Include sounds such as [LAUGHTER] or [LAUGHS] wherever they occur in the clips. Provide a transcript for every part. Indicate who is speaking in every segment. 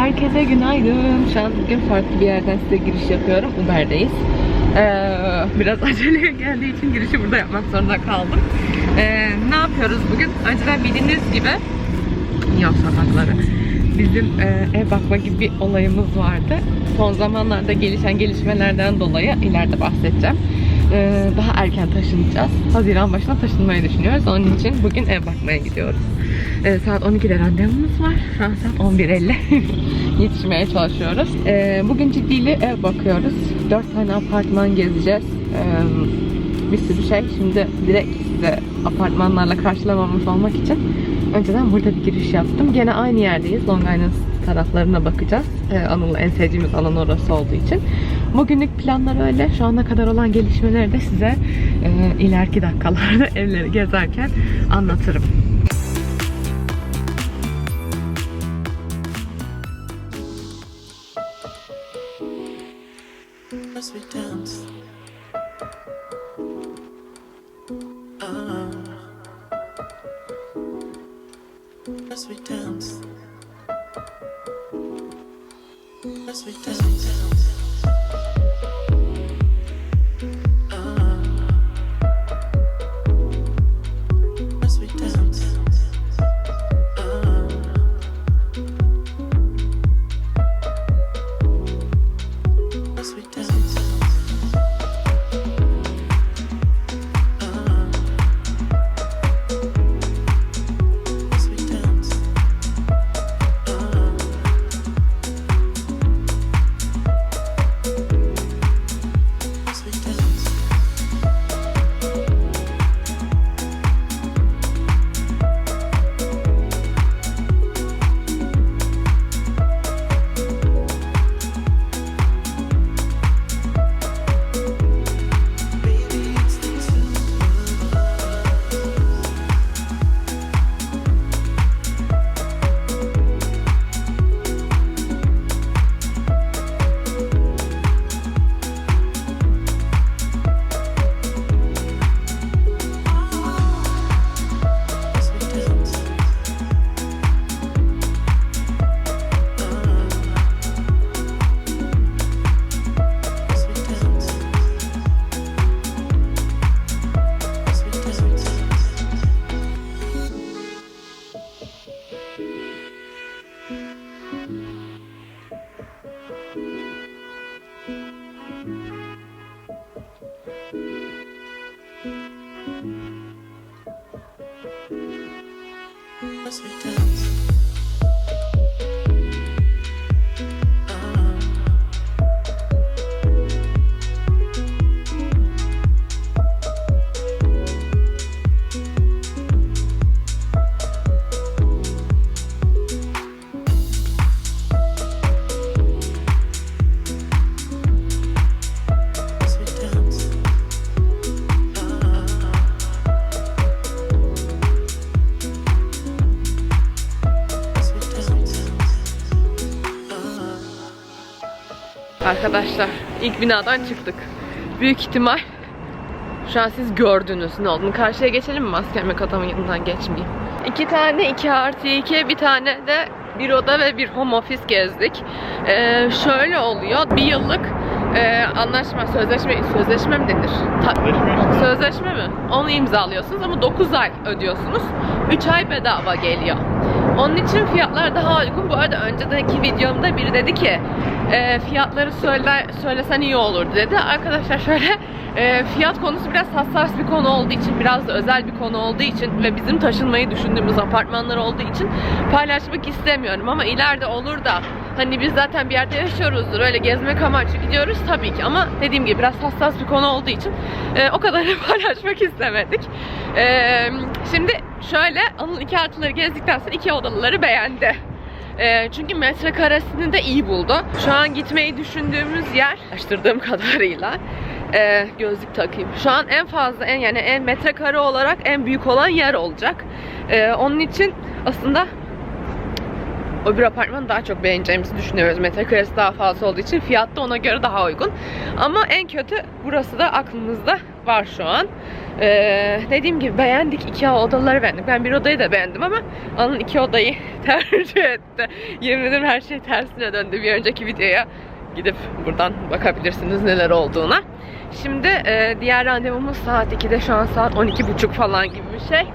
Speaker 1: Herkese günaydın. Şu an bugün farklı bir yerden size giriş yapıyorum. Uber'deyiz. Ee, biraz [LAUGHS] aceleye geldiği için girişi burada yapmak zorunda kaldım. Ee, ne yapıyoruz bugün? Önceden bildiğiniz gibi yok sokakları. Bizim e, ev bakma gibi bir olayımız vardı. Son zamanlarda gelişen gelişmelerden dolayı ileride bahsedeceğim. Ee, daha erken taşınacağız. Haziran başına taşınmayı düşünüyoruz. Onun için bugün ev bakmaya gidiyoruz. Ee, saat 12'de randevumuz var. Şu an saat 11.50. [LAUGHS] Yetişmeye çalışıyoruz. Ee, bugün ciddiyle ev bakıyoruz. 4 tane apartman gezeceğiz. Ee, bir sürü şey. Şimdi direkt size apartmanlarla karşılamamış olmak için önceden burada bir giriş yaptım. Gene aynı yerdeyiz. Long Island taraflarına bakacağız. Ee, Anıl'la en sevdiğimiz alan orası olduğu için. Bugünlük planlar öyle. Şu ana kadar olan gelişmeleri de size e, ileriki dakikalarda [LAUGHS] evleri gezerken anlatırım.
Speaker 2: As we dance. Ah. As we dance. As we dance. As we dance.
Speaker 1: Arkadaşlar ilk binadan çıktık. Büyük ihtimal şu an siz gördünüz ne olduğunu. Karşıya geçelim mi? Maskemek adamın yanından geçmeyeyim. İki tane 2 artı 2 bir tane de bir oda ve bir home office gezdik. Ee, şöyle oluyor. Bir yıllık e, anlaşma, sözleşme, sözleşme mi denir? Ta- sözleşme mi? Onu imzalıyorsunuz ama 9 ay ödüyorsunuz. 3 ay bedava geliyor. Onun için fiyatlar daha uygun. Bu arada önceki videomda biri dedi ki e, fiyatları söyle, söylesen iyi olur dedi. Arkadaşlar şöyle e, fiyat konusu biraz hassas bir konu olduğu için biraz da özel bir konu olduğu için ve bizim taşınmayı düşündüğümüz apartmanlar olduğu için paylaşmak istemiyorum ama ileride olur da hani biz zaten bir yerde yaşıyoruzdur öyle gezmek amaçlı gidiyoruz tabii ki ama dediğim gibi biraz hassas bir konu olduğu için e, o kadarını [LAUGHS] paylaşmak istemedik. E, şimdi şöyle Anıl iki artıları gezdikten sonra iki odalıları beğendi. Ee, çünkü metrekaresini de iyi buldu. Şu an gitmeyi düşündüğümüz yer, araştırdığım kadarıyla ee, gözlük takayım. Şu an en fazla, en yani en metrekare olarak en büyük olan yer olacak. Ee, onun için aslında öbür apartmanı daha çok beğeneceğimizi düşünüyoruz. Metrekaresi daha fazla olduğu için fiyat da ona göre daha uygun. Ama en kötü burası da aklımızda var şu an. Ee, dediğim gibi beğendik. iki odaları beğendik. Ben bir odayı da beğendim ama Anıl iki odayı [LAUGHS] tercih etti. Yemin ederim her şey tersine döndü. Bir önceki videoya gidip buradan bakabilirsiniz neler olduğuna. Şimdi e, diğer randevumuz saat 2'de şu an saat 12.30 falan gibi bir şey.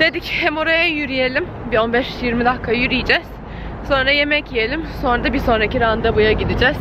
Speaker 1: Dedik hem oraya yürüyelim. Bir 15-20 dakika yürüyeceğiz. Sonra yemek yiyelim. Sonra da bir sonraki randevuya gideceğiz.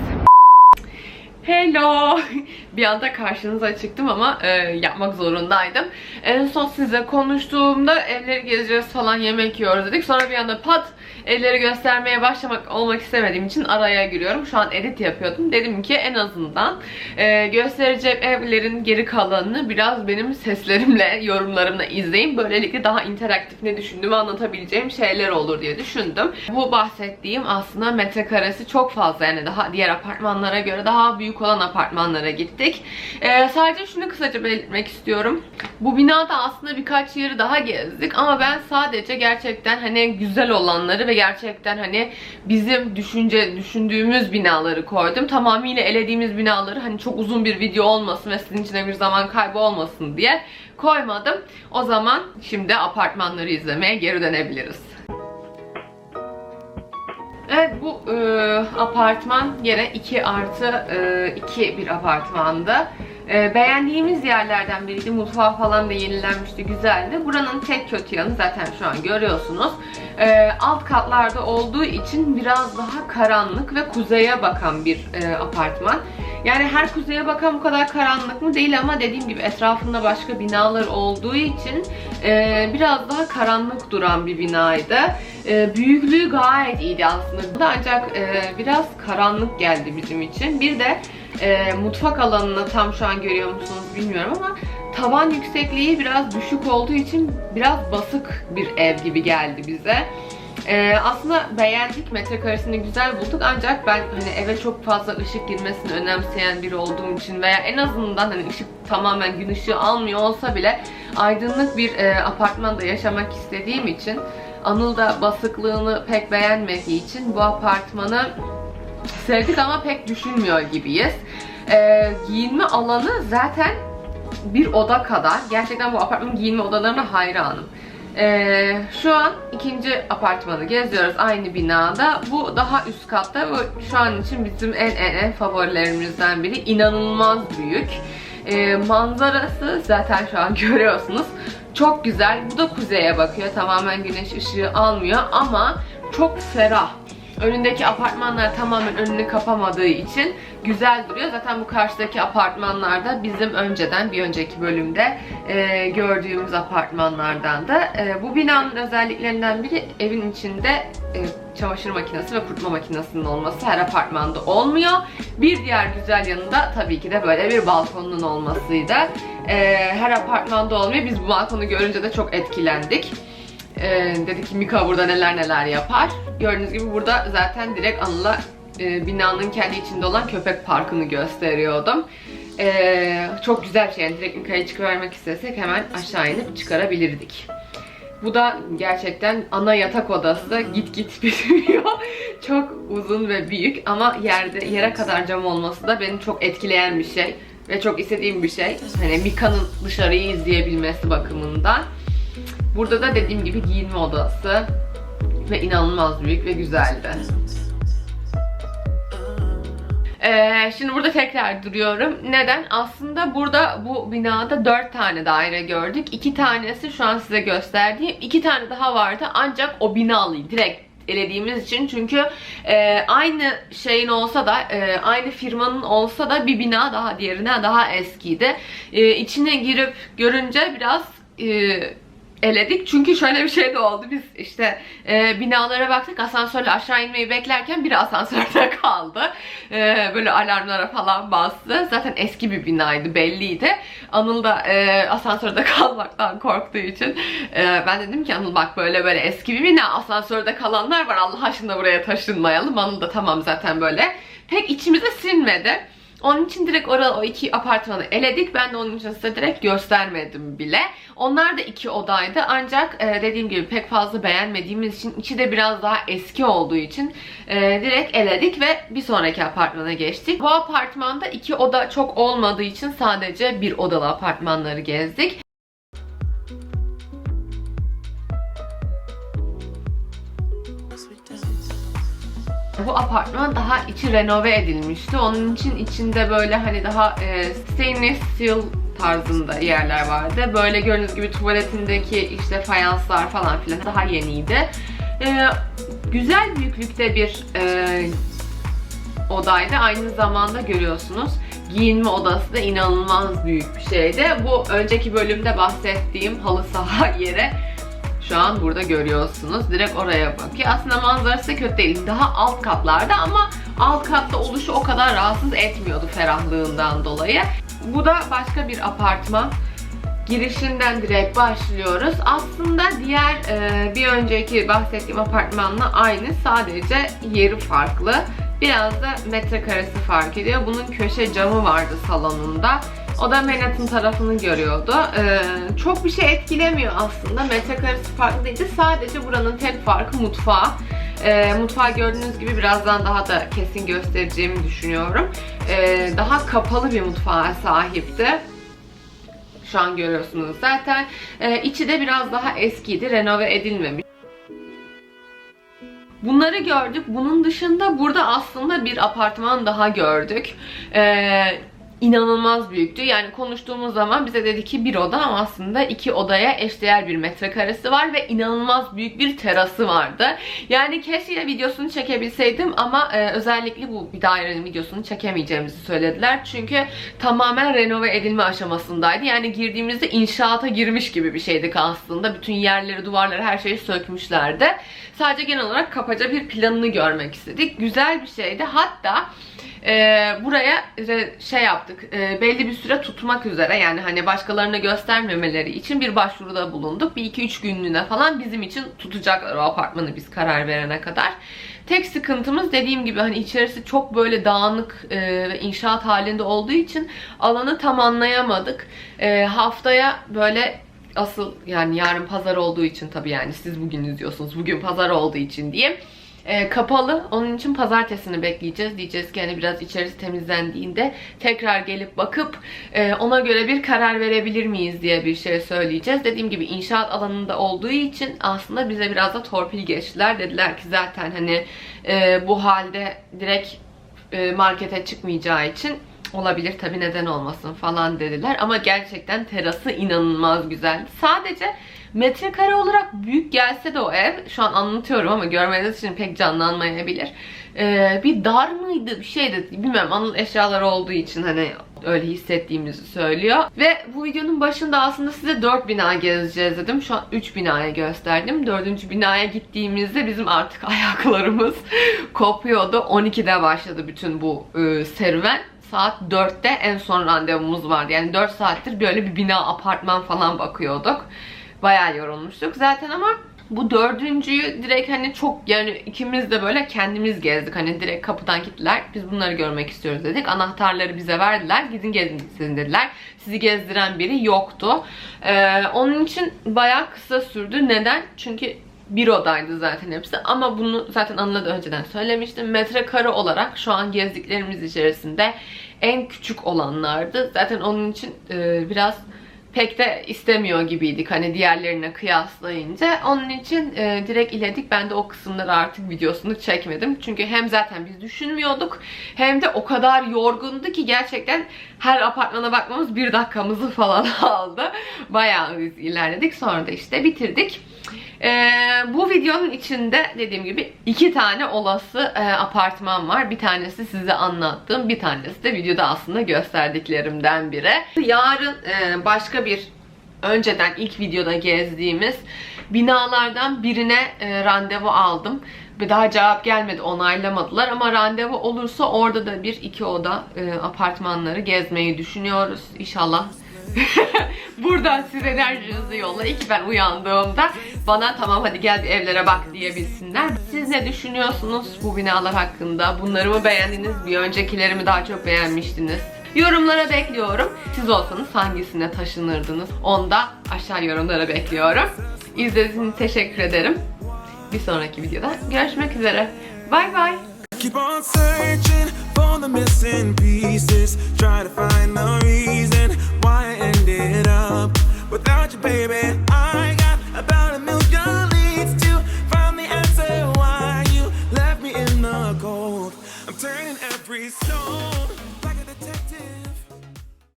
Speaker 1: Hello. [LAUGHS] Bir anda karşınıza çıktım ama e, yapmak zorundaydım. En son size konuştuğumda evleri gezeceğiz falan yemek yiyoruz dedik. Sonra bir anda pat evleri göstermeye başlamak olmak istemediğim için araya giriyorum. Şu an edit yapıyordum. Dedim ki en azından e, göstereceğim evlerin geri kalanını biraz benim seslerimle, [LAUGHS] yorumlarımla izleyin. Böylelikle daha interaktif ne düşündüğümü anlatabileceğim şeyler olur diye düşündüm. Bu bahsettiğim aslında metrekaresi çok fazla yani daha diğer apartmanlara göre daha büyük olan apartmanlara gittik. Ee, sadece şunu kısaca belirtmek istiyorum. Bu binada aslında birkaç yeri daha gezdik ama ben sadece gerçekten hani güzel olanları ve gerçekten hani bizim düşünce düşündüğümüz binaları koydum. Tamamıyla elediğimiz binaları hani çok uzun bir video olmasın ve sizin için de bir zaman kaybı olmasın diye koymadım. O zaman şimdi apartmanları izlemeye geri dönebiliriz. Evet bu e, apartman yine 2 artı e, 2 bir apartmandı. E, beğendiğimiz yerlerden biriydi. Mutfağı falan da yenilenmişti, güzeldi. Buranın tek kötü yanı zaten şu an görüyorsunuz. E, alt katlarda olduğu için biraz daha karanlık ve kuzeye bakan bir e, apartman. Yani her kuzeye bakan bu kadar karanlık mı değil ama dediğim gibi etrafında başka binalar olduğu için e, biraz daha karanlık duran bir binaydı. E, büyüklüğü gayet iyiydi aslında. Ancak e, biraz karanlık geldi bizim için. Bir de e, mutfak alanını tam şu an görüyor musunuz bilmiyorum ama tavan yüksekliği biraz düşük olduğu için biraz basık bir ev gibi geldi bize. Ee, aslında beğendik, metrekaresini güzel bulduk ancak ben hani eve çok fazla ışık girmesini önemseyen biri olduğum için veya en azından hani ışık tamamen gün ışığı almıyor olsa bile aydınlık bir e, apartmanda yaşamak istediğim için Anıl da basıklığını pek beğenmediği için bu apartmanı sevdik ama pek düşünmüyor gibiyiz. Ee, giyinme alanı zaten bir oda kadar. Gerçekten bu apartmanın giyinme odalarına hayranım. Ee, şu an ikinci apartmanı geziyoruz aynı binada. Bu daha üst katta ve şu an için bizim en en en favorilerimizden biri. İnanılmaz büyük. Ee, manzarası zaten şu an [LAUGHS] görüyorsunuz. Çok güzel. Bu da kuzeye bakıyor. Tamamen güneş ışığı almıyor ama çok ferah. Önündeki apartmanlar tamamen önünü kapamadığı için güzel duruyor. Zaten bu karşıdaki apartmanlarda bizim önceden bir önceki bölümde e, gördüğümüz apartmanlardan da. E, bu binanın özelliklerinden biri evin içinde e, çamaşır makinesi ve kurutma makinesinin olması her apartmanda olmuyor. Bir diğer güzel yanı da tabii ki de böyle bir balkonun olmasıydı. E, her apartmanda olmuyor. Biz bu balkonu görünce de çok etkilendik. Ee, dedi ki Mika burada neler neler yapar. Gördüğünüz gibi burada zaten direkt Anıl'a e, binanın kendi içinde olan köpek parkını gösteriyordum. Ee, çok güzel şey. Yani direkt Mika'yı çıkarmak istesek hemen aşağı inip çıkarabilirdik. Bu da gerçekten ana yatak odası. Git git [LAUGHS] bitmiyor. çok uzun ve büyük ama yerde yere kadar cam olması da beni çok etkileyen bir şey ve çok istediğim bir şey. Hani Mika'nın dışarıyı izleyebilmesi bakımından. Burada da dediğim gibi giyinme odası ve inanılmaz büyük ve güzeldi. Ee, şimdi burada tekrar duruyorum. Neden? Aslında burada bu binada 4 tane daire gördük. 2 tanesi şu an size gösterdiğim. 2 tane daha vardı ancak o binalıyı direkt elediğimiz için çünkü e, aynı şeyin olsa da e, aynı firmanın olsa da bir bina daha diğerine daha eskiydi. E, içine girip görünce biraz e, eledik. Çünkü şöyle bir şey de oldu. Biz işte e, binalara baktık. Asansörle aşağı inmeyi beklerken biri asansörde [LAUGHS] kaldı. E, böyle alarmlara falan bastı. Zaten eski bir binaydı belliydi. Anıl da e, asansörde [LAUGHS] kalmaktan korktuğu için e, ben dedim ki Anıl bak böyle böyle eski bir bina asansörde kalanlar var. Allah aşkına buraya taşınmayalım. Anıl da tamam zaten böyle. Pek içimize sinmedi. Onun için direkt orada o iki apartmanı eledik. Ben de onun için size direkt göstermedim bile. Onlar da iki odaydı ancak e, dediğim gibi pek fazla beğenmediğimiz için içi de biraz daha eski olduğu için e, direkt eledik ve bir sonraki apartmana geçtik. Bu apartmanda iki oda çok olmadığı için sadece bir odalı apartmanları gezdik. Bu apartman daha içi renove edilmişti. Onun için içinde böyle hani daha e, stainless steel tarzında yerler vardı. Böyle gördüğünüz gibi tuvaletindeki işte fayanslar falan filan daha yeniydi. E, güzel büyüklükte bir e, odaydı. Aynı zamanda görüyorsunuz giyinme odası da inanılmaz büyük bir şeydi. Bu önceki bölümde bahsettiğim halı saha [LAUGHS] yeri şu an burada görüyorsunuz. Direkt oraya bakıyor. Aslında manzarası kötü değil. Daha alt katlarda ama alt katta oluşu o kadar rahatsız etmiyordu ferahlığından dolayı. Bu da başka bir apartman. Girişinden direkt başlıyoruz. Aslında diğer e, bir önceki bahsettiğim apartmanla aynı. Sadece yeri farklı. Biraz da metrekaresi fark ediyor. Bunun köşe camı vardı salonunda. O da Manhattan tarafını görüyordu. Ee, çok bir şey etkilemiyor aslında. Metrekaresi farklı değildi. Sadece buranın tek farkı mutfağı. Ee, mutfağı gördüğünüz gibi birazdan daha da kesin göstereceğimi düşünüyorum. Ee, daha kapalı bir mutfağa sahipti. Şu an görüyorsunuz zaten. Ee, içi de biraz daha eskiydi. Renove edilmemiş. Bunları gördük. Bunun dışında burada aslında bir apartman daha gördük. Ee, inanılmaz büyüktü. Yani konuştuğumuz zaman bize dedi ki bir oda ama aslında iki odaya eşdeğer bir metrekaresi var ve inanılmaz büyük bir terası vardı. Yani keşke videosunu çekebilseydim ama e, özellikle bu bir dairenin videosunu çekemeyeceğimizi söylediler. Çünkü tamamen renove edilme aşamasındaydı. Yani girdiğimizde inşaata girmiş gibi bir şeydik aslında. Bütün yerleri, duvarları, her şeyi sökmüşlerdi. Sadece genel olarak kapaca bir planını görmek istedik. Güzel bir şeydi. Hatta e, buraya şey yaptık. e, belli bir süre tutmak üzere yani hani başkalarına göstermemeleri için bir başvuruda bulunduk. Bir iki üç günlüğüne falan bizim için tutacaklar o apartmanı biz karar verene kadar. Tek sıkıntımız dediğim gibi hani içerisi çok böyle dağınık e, ve inşaat halinde olduğu için alanı tam anlayamadık. E, haftaya böyle asıl yani yarın pazar olduğu için tabii yani siz bugün izliyorsunuz. Bugün pazar olduğu için diyeyim. Ee, kapalı. Onun için pazartesini bekleyeceğiz. Diyeceğiz ki hani biraz içerisi temizlendiğinde tekrar gelip bakıp e, ona göre bir karar verebilir miyiz diye bir şey söyleyeceğiz. Dediğim gibi inşaat alanında olduğu için aslında bize biraz da torpil geçtiler. Dediler ki zaten hani e, bu halde direkt e, markete çıkmayacağı için olabilir tabi neden olmasın falan dediler. Ama gerçekten terası inanılmaz güzeldi. Sadece metrekare olarak büyük gelse de o ev şu an anlatıyorum ama görmeniz için pek canlanmayabilir. Ee, bir dar mıydı bir şeydi bilmiyorum anıl eşyalar olduğu için hani öyle hissettiğimizi söylüyor. Ve bu videonun başında aslında size 4 bina gezeceğiz dedim. Şu an 3 binaya gösterdim. 4. binaya gittiğimizde bizim artık [LAUGHS] ayaklarımız kopuyordu. 12'de başladı bütün bu e, serüven saat 4'te en son randevumuz vardı. Yani 4 saattir böyle bir bina apartman falan bakıyorduk. Bayağı yorulmuştuk zaten ama bu dördüncüyü direkt hani çok yani ikimiz de böyle kendimiz gezdik. Hani direkt kapıdan gittiler. Biz bunları görmek istiyoruz dedik. Anahtarları bize verdiler. Gidin gezin dediler. Sizi gezdiren biri yoktu. Ee, onun için bayağı kısa sürdü. Neden? Çünkü bir odaydı zaten hepsi ama bunu zaten Anıl'a da önceden söylemiştim. Metrekare olarak şu an gezdiklerimiz içerisinde en küçük olanlardı. Zaten onun için e, biraz pek de istemiyor gibiydik hani diğerlerine kıyaslayınca. Onun için e, direkt iledik. Ben de o kısımları artık videosunu çekmedim. Çünkü hem zaten biz düşünmüyorduk hem de o kadar yorgundu ki gerçekten her apartmana bakmamız bir dakikamızı falan [LAUGHS] aldı. Bayağı biz ilerledik. Sonra da işte bitirdik. Ee, bu videonun içinde dediğim gibi iki tane olası e, apartman var. Bir tanesi size anlattığım, bir tanesi de videoda aslında gösterdiklerimden biri. Yarın e, başka bir önceden ilk videoda gezdiğimiz binalardan birine e, randevu aldım. Bir daha cevap gelmedi, onaylamadılar ama randevu olursa orada da bir iki oda e, apartmanları gezmeyi düşünüyoruz. İnşallah [LAUGHS] Buradan siz enerjinizi yollayın ki ben uyandığımda bana tamam hadi gel bir evlere bak diyebilsinler. Siz ne düşünüyorsunuz bu binalar hakkında? Bunları mı beğendiniz? Bir öncekileri mi daha çok beğenmiştiniz? Yorumlara bekliyorum. Siz olsanız hangisine taşınırdınız? Onu da aşağı yorumlara bekliyorum. İzlediğiniz teşekkür ederim. Bir sonraki videoda görüşmek üzere. Bay bay.
Speaker 2: Keep on searching for the missing pieces. Try to find the reason why I ended up without you, baby. I got about a million leads to find the answer why you left me in the cold. I'm turning every stone.